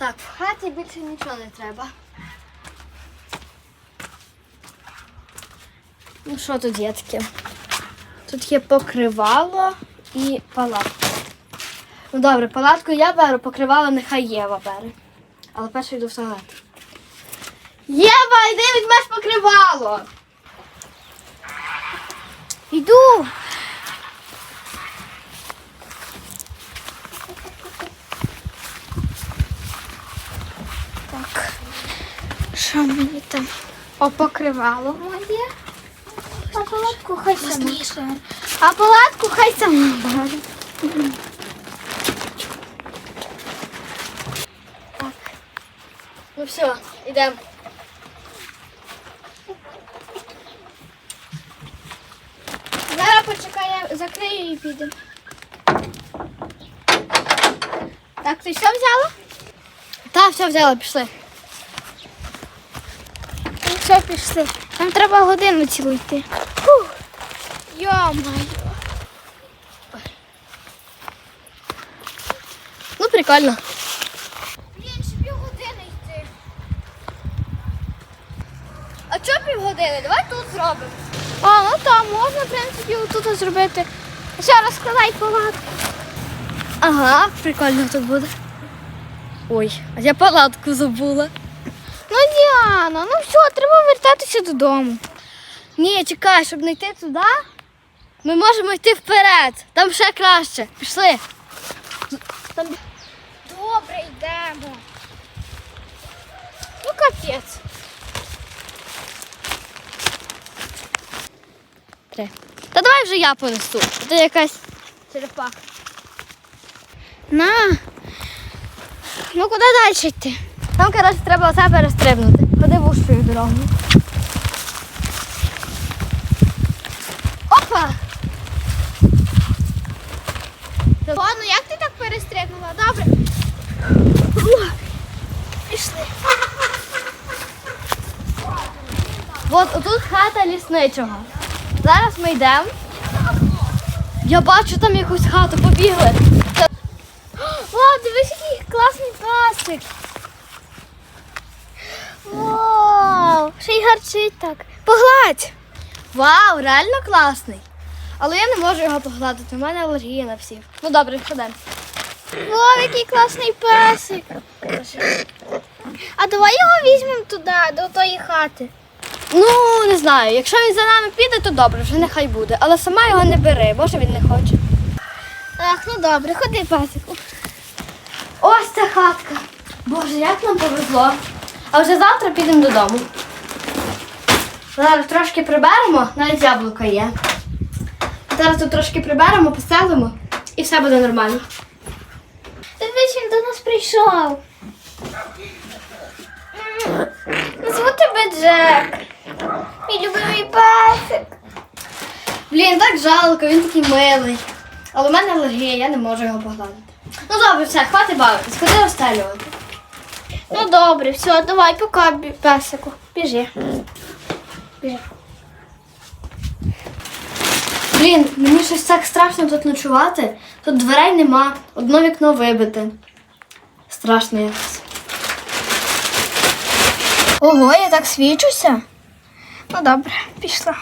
Так, в хаті більше нічого не треба. Ну що тут таке? Тут є покривало і палатка. Ну добре, палатку я беру, покривало нехай Єва бере. Але перше йду в туалет. Єва, йди візьмеш покривало. Йду. Так. Що мені там? О, покривало моє. А палатку хай сама. А палатку хай сама бере. Ну все, йдемо. Зараз почекай, я закрию і підемо. Так, ти все взяла? Так, все взяла, пішли. Все, пішли. Нам треба годину цілу йти. Йо-моє. Ну, прикольно. Блін, ще півгодини йти. А чого півгодини? Давай тут зробимо. А, ну там можна, в принципі, отут зробити. Ще розкладай палатку. Ага, прикольно тут буде. Ой, а я палатку забула. Ну, Діана, ну все, треба вертатися додому. Ні, чекай, щоб не йти туди, ми можемо йти вперед. Там ще краще. Пішли. Там... Добре, йдемо. Ну, капець. Три. Та давай вже я понесу. Це якась черепаха. На. Ну, куди далі йти? Там, коротше, треба оце перестрибнути. Ходи вущою дорогою. Опа! О, ну як ти так перестрибнула? Добре. Пішли. От отут хата лісничого. Зараз ми йдемо. Я бачу там якусь хату, побігли. Це- О, дивись, який класний пасик. Вау, ще й гарчить так. Погладь. Вау, реально класний. Але я не можу його погладити, у мене алергія на всіх. Ну добре, ходемо. Вау, який класний песик. А давай його візьмемо туди, до тої хати. Ну, не знаю, якщо він за нами піде, то добре, вже нехай буде. Але сама його не бери, може він не хоче. Ах, ну добре, ходи, песику. Ось ця хатка. Боже, як нам повезло. А вже завтра підемо додому. Зараз трошки приберемо, навіть яблуко є. Зараз тут трошки приберемо, поселимо і все буде нормально. Дивись, він до нас прийшов. Зву тебе Джек. Мій любимий песик. Блін, так жалко, він такий милий. Але в мене алергія, я не можу його погладити. Ну добре, все, хватить бавитись, ходи розстелювати. Ну добре, все, давай, пока, песику. Біжи. Блін, мені щось так страшно тут ночувати. Тут дверей нема, одно вікно вибите. Страшно якось. Ого, я так свічуся. Ну добре, пішла.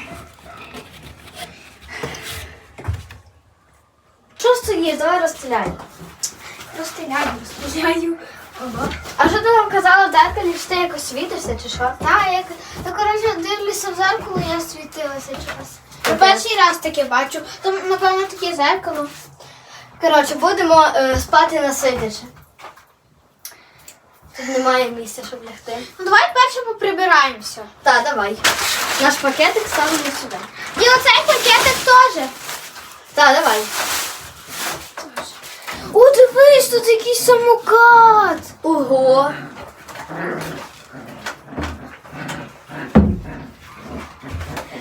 Що стоїш? Давай розстріляй. Розстріляю, розстріляю. А що ти нам казала в дзеркалі, що ти якось світишся чи що? Так, як то коротше дивлюся в зеркало, я світилася чогось. Я перший раз таке бачу. То напевно таке зеркало. Коротше, будемо е, спати насидячи. Тут немає місця, щоб лягти. Ну давай перше поприбираємося. Так, давай. Наш пакетик ставимо сюди. І оцей пакетик теж. Так, давай. О, дивись, тут якийсь самокат. Ого.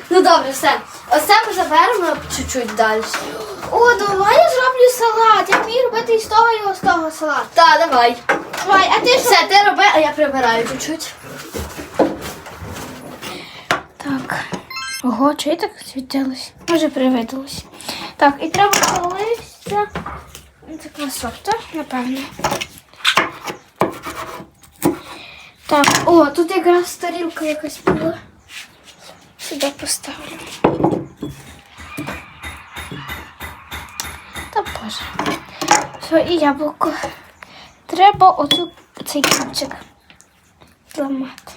Ну добре, все. Оце ми заберемо чуть-чуть далі. О, давай я зроблю салат. Я вмію робити і з того, і з того салат. Так, давай. Давай, а ти що? Все, ти роби, а я прибираю чуть-чуть. Так. Ого, чи так світилось? Може привидалось. Так, і треба колись це. Квасок, так? Напевно. Так, о, тут якраз тарілка якась була. Сюди поставлю. Та боже. Все, і яблуко. Треба оцю цей кінчик зламати.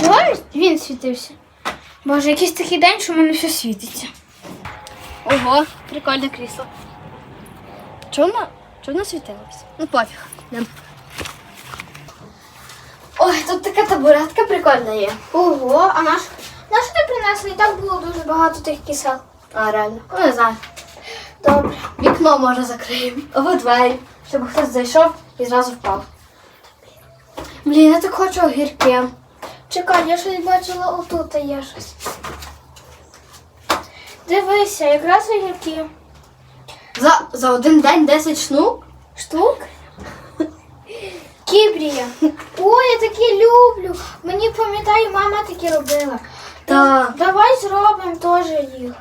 Чого він світився? Боже, якийсь такий день, що в мене все світиться. Ого, прикольне крісло. Чого воно світилося? Ну пофіг. Йдем. Ой, тут така табуретка прикольна є. Ого, а наш, наш ти принесли? І так було дуже багато тих кисел. А, реально. Ну, не знаю. Добре. Вікно може закриємо. Або двері, щоб хтось зайшов і зразу впав. Блін, я так хочу огірки. Чекай, я щось бачила отут є щось. Дивися, якраз огірки. За, за один день 10 штук? Штук? Кібрія. Ой, я такі люблю. Мені пам'ятаю, мама такі робила. Так. Давай зробимо теж їх.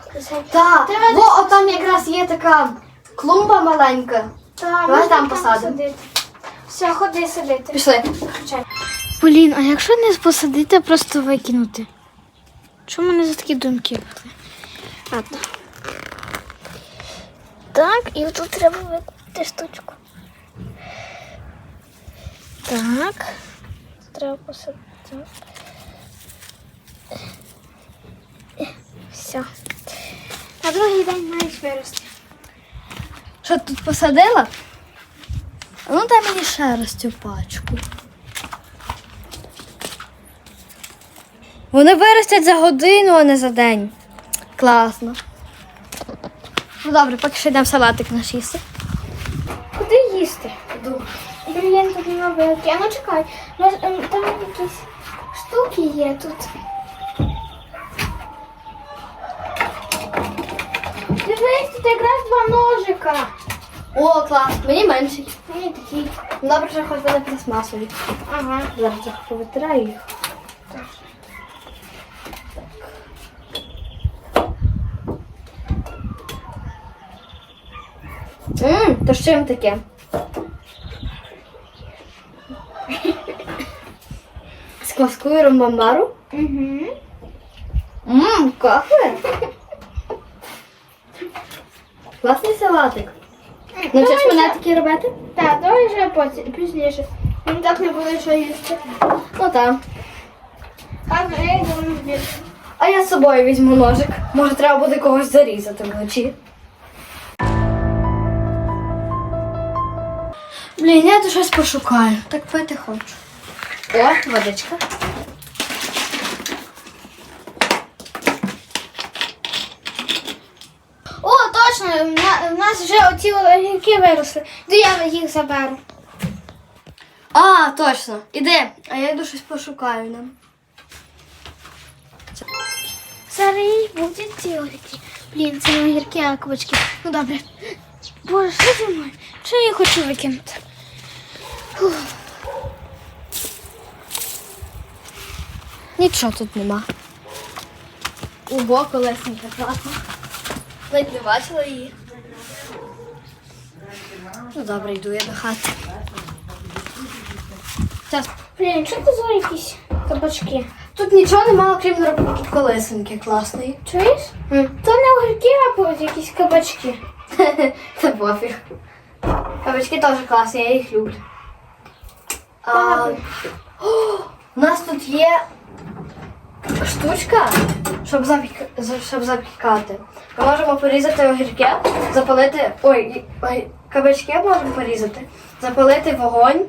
Так. Треба Бо от там якраз є така клумба маленька. Та, Давай там посадимо. Все, ходи сидити. Пішли. Полін, а якщо не посадити, а просто викинути? Чому мене за такі думки? Ладно. Так, і тут треба викинути штучку. Так. Треба посадити. Все. На другий день мають вирости. Що тут посадила? Ну дай мені ще раз цю пачку. Вони виростять за годину, а не за день. Класно. Ну добре, поки що йдемо салатик наш їсти. Куди їсти? Блін, тут нема вилки. А ну чекай, може, ем, там якісь штуки є тут. Дивись, тут якраз два ножика. О, клас. Мені менший. Такі. Ну, Добре, що хоч вони пластмасові. Ага. Зараз я повитираю їх. Ммм, то з чим таке? З кваскою ромбамбару? Угу. Ммм, кафе. Класний салатик. Навчиш мене такі робити? Так, давай вже потім, пізніше. Мені так не буде що їсти. Ну так. А ну, я йду на. А я з собою візьму ножик. Може, треба буде когось зарізати вночі. Блін, я тут щось пошукаю. Так пити хочу. О, водичка. О, точно, в нас вже оці огірки виросли. То я їх заберу. А, точно. Іди, а я йду щось пошукаю нам. Зараз будуть ці огірки. Блін, це не огірки, а кабачки. Ну добре. Боже, що зі мною? Що я хочу викинути? Нічого тут нема. Ого, колесника класно. Навіть не бачила її. Ну добре, йду я до хати. Зараз. Блін, що це за якісь кабачки? Тут нічого немає, окрім наробки колесенки класної. Чуєш? М. То не огірки, а будуть якісь кабачки. Це пофіг. Кабачки теж класні, я їх люблю. А, О, у нас тут є штучка, щоб, запік... за- щоб запікати. Ми можемо порізати огірки, запалити. Ой, ой, кабачки можемо порізати, запалити вогонь.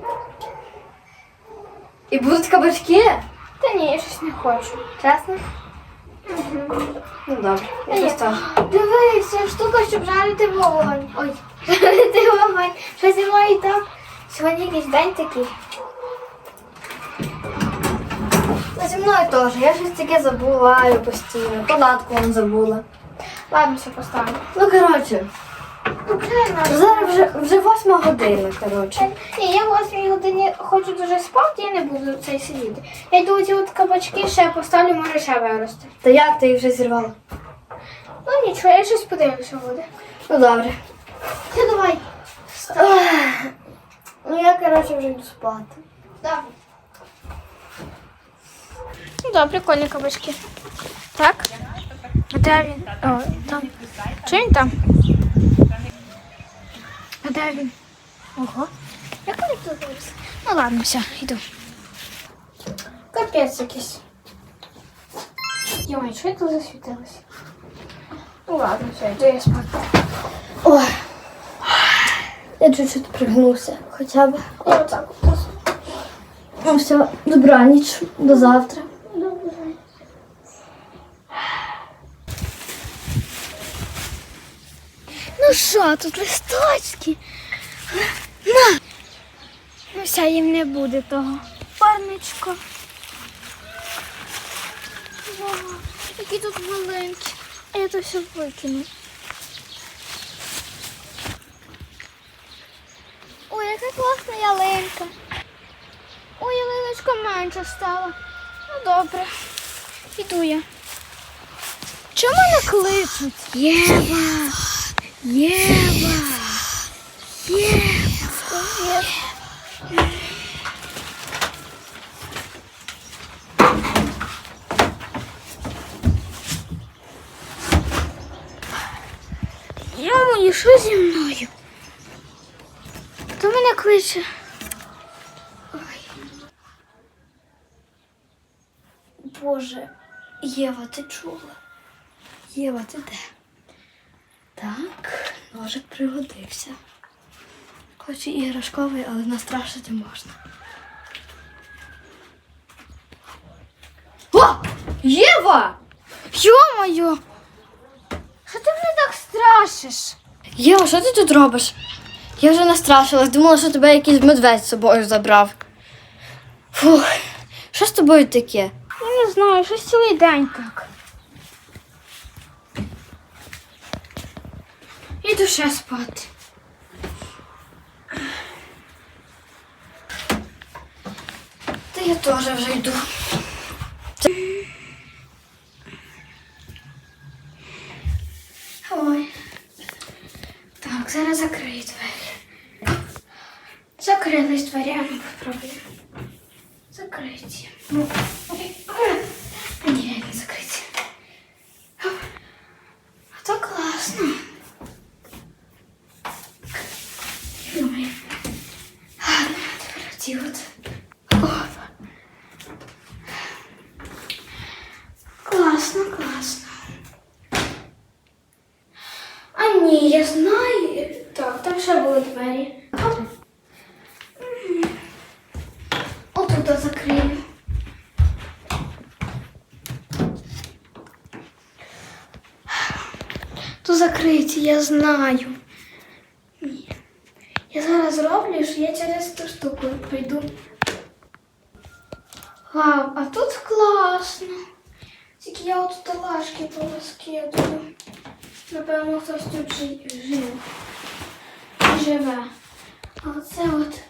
І будуть кабачки. Та ні, я щось не хочу. Чесно? Ну добре, я щось теж. Дивись, ця штука, щоб жарити вогонь. Ой, жарити вогонь. Що зі мною так? Сьогодні якийсь день такий. Зі мною теж. Я щось таке забуваю постійно. Податку вам забула. Ладно, все поставлю. Ну, коротше, Ну, правильно. зараз вже, вже восьма година, коротше. Ні, я в 8 годині хочу дуже спати, я не буду цей сидіти. Я йду ці от кабачки ще поставлю, може ще вирости. Та як ти їх вже зірвала? Ну нічого, я щось подивлюся буде. Ну добре. Ти давай. Ну я, коротше, вже йду спати. Добре. Ну, да, прикольні кабачки. Так? А він? О, там. Чи він там? А де він? Ого. Як він тут? Ну ладно, все, йду. Капець якийсь. Йой, що я тут? Ну ладно, все, йду я спати. Ой. Я чуть-чуть пригнувся, хоча б. Я отак от. Ну все, добраніч, до завтра. Ну що, тут листочки? На. Ну все, їм не буде того. Парничко. Вау, які тут маленькі. А я то все викину. Ой, яка класна ялинка. Ой, ялиночка менша стала. Ну добре. Іду я. Чому мене кличуть? Єва! Єва! Єва! Йому, що зі мною? Хто мене кличе? Боже, Єва, ти чула? Єва, ти де? Ножик пригодився. Хоч і іграшковий, але настрашити можна. О! Єва! Йо-моє! Що ти мене так страшиш? Єва, що ти тут робиш? Я вже настрашилась, думала, що тебе якийсь медведь з собою забрав. Фух, що з тобою таке? Я не знаю, щось цілий день так. Іду душа спати. Та я теж вже йду. Ой. Так, зараз закрию двері. Закрились двері, а ну попробуємо. Закриті. Ну, ой, а, Ні, не закриті. Оп. А то класно. Ой. Ладно, тепер оці от. Оп. Класно, класно. А ні, я знаю. Так, там ще були двері. Оп. Мгм. Отут я закрию. Тут закриті, я знаю. Ні. Я зараз зроблю, що я через ту штуку прийду. Вау, а тут класно. Тільки я от талашки порозкидую. Напевно, хтось тут жи- жив. Живе. А оце от.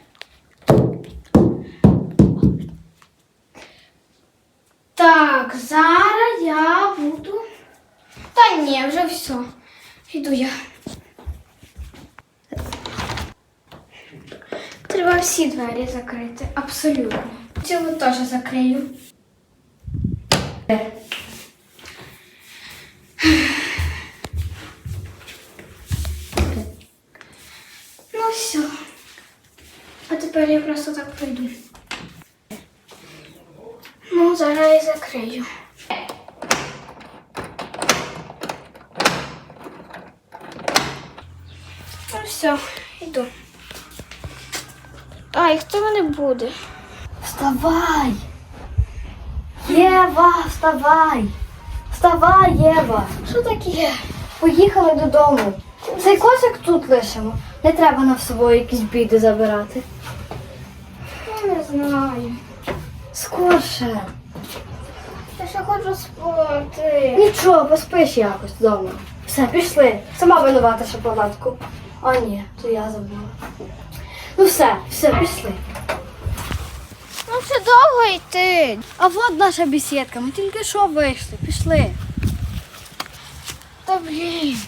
ні, вже все. Іду я. Треба всі двері закрити. Абсолютно. Цю теж закрию. Ну все. А тепер я просто так пройду. Ну, зараз я закрию. Все, йду. Ай, хто мене буде? Вставай! Єва, вставай! Вставай, Єва! Що таке? Поїхали додому. Цей косик тут лишимо. Не треба на собою якісь біди забирати. Я не знаю. Скорше. Я ще хочу спати. Нічого, поспиш якось вдома. Все, пішли. Сама винувата шоколадку. А ні, то я забула. Ну все, все, пішли. Ну ще довго йти. А от наша бесідка, ми тільки що вийшли, пішли. Та блін.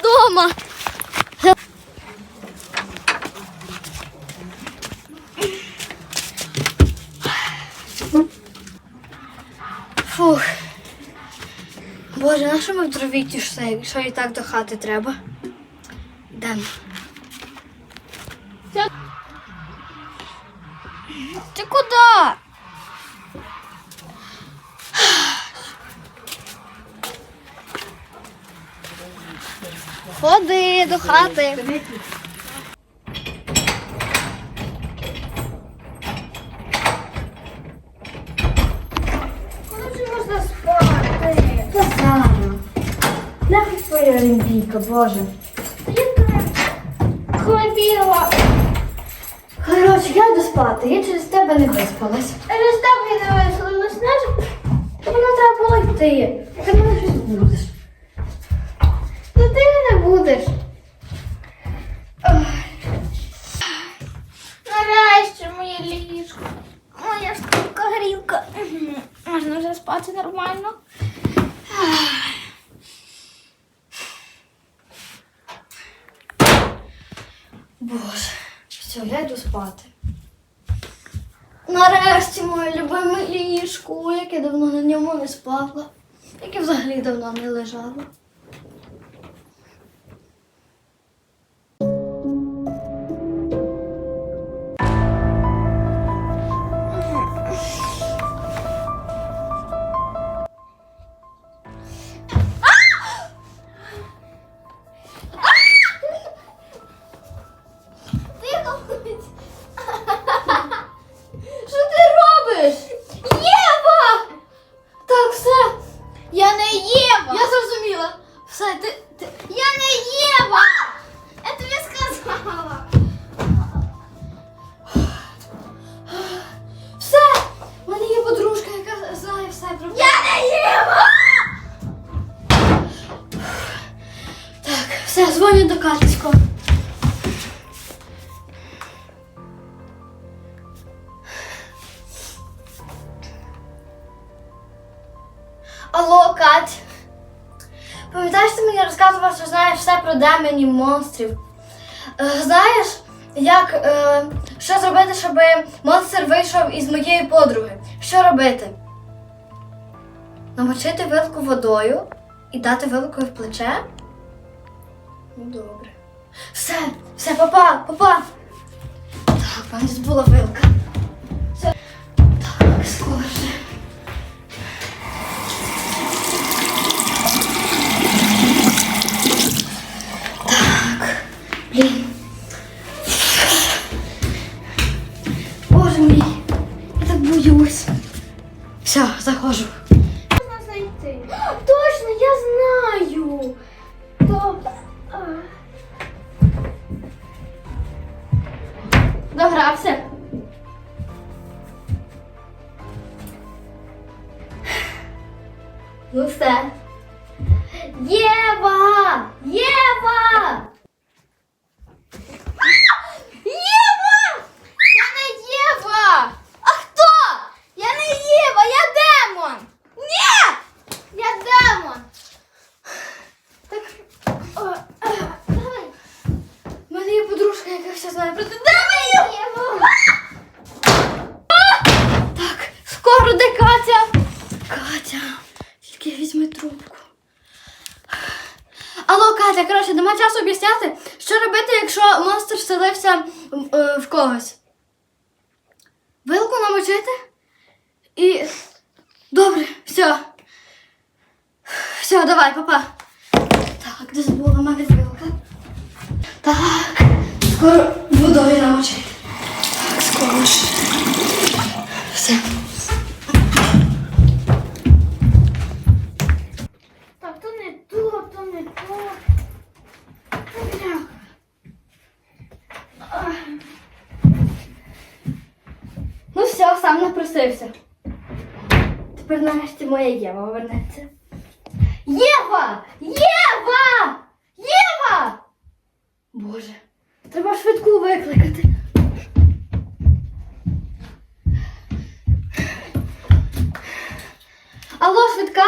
вдома. Фух. Боже, що ми в дрові тішся, якщо і так до хати треба? Йдемо. Ти куди? Ходи до хати. Коли вже можна спати? Та Сара. Нехай твоя олімпійка, Боже. Хлопіла. Коротше, я йду спати, я через тебе не виспалась. Через тебе не веселилась, знаєш? Не треба було йти. Ти мене щось будеш. Ну ти не будеш. Нарешті моє ліжко. Моя штука грілка. Можна вже спати нормально. Боже, все, я йду спати. Нарешті моє любиме ліжко, як я давно на ньому не спала, як я взагалі давно не лежала. Про демонів, монстрів. Е, знаєш, як е, що зробити, щоб монстр вийшов із моєї подруги? Що робити? Намочити вилку водою і дати вилкою в плече? Ну, добре. Все, все, папа, папа. Так, тут була вилка. Блін. Боже мій, я так боюсь. Все, заходжу. Нема часу об'ясняти, що робити, якщо монстр вселився в, е, в когось. Вилку намочити? І. Добре, все. Все, давай, папа. Так, де забула мене вилка? Так, скоро водою намочити. Так, скоро ж. Все. Так, то не то, то не то. Ну все, сам напросився. Тепер нарешті моя Єва повернеться. Єва! Єва! Єва! Боже, треба швидку викликати. Алло, швидка?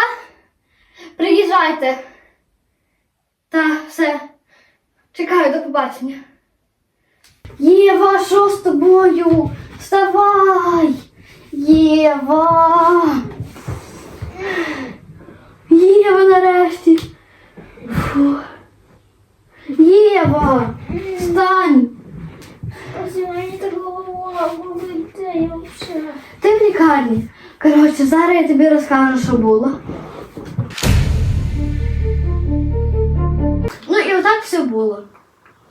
Приїжджайте. Та, все, Чекаю, до побачення. Єва, що з тобою? Вставай! Єва! Єва нарешті. Фу. Єва! Встань! Мені так голова болить, я взагалі? Ти в лікарні. Коротше, зараз я тобі розкажу, що було. Все було.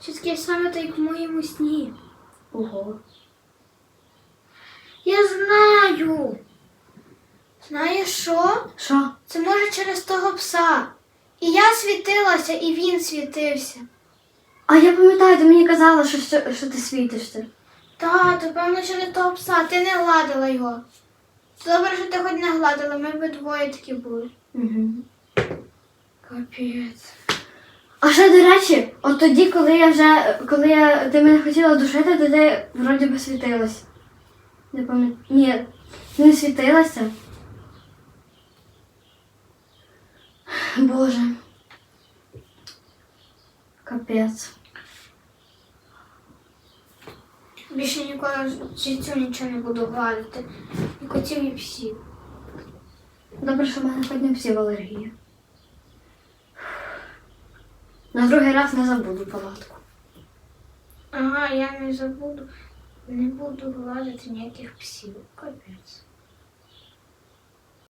Щось таке саме так як в моєму сні. Ого. Я знаю. Знаєш що? Що? Це може через того пса. І я світилася, і він світився. А я пам'ятаю, ти мені казала, що, що, що ти світишся. Та, то певно через того пса. Ти не гладила його. Добре, що ти хоч не гладила, ми б двоє такі були. Угу. Капець. А ще, до речі, от тоді, коли я вже, коли я, ти мене хотіла душити, то ти вроді би світилась. Не пам'ятаю. Ні, не світилася. Боже. Капець. Більше ніколи в життю нічого не буду гладити. І котів, і псів. Добре, що в мене хоч не всі в алергії. На другий раз не забуду палатку. Ага, я не забуду. Не буду гладити ніяких псів. Капець.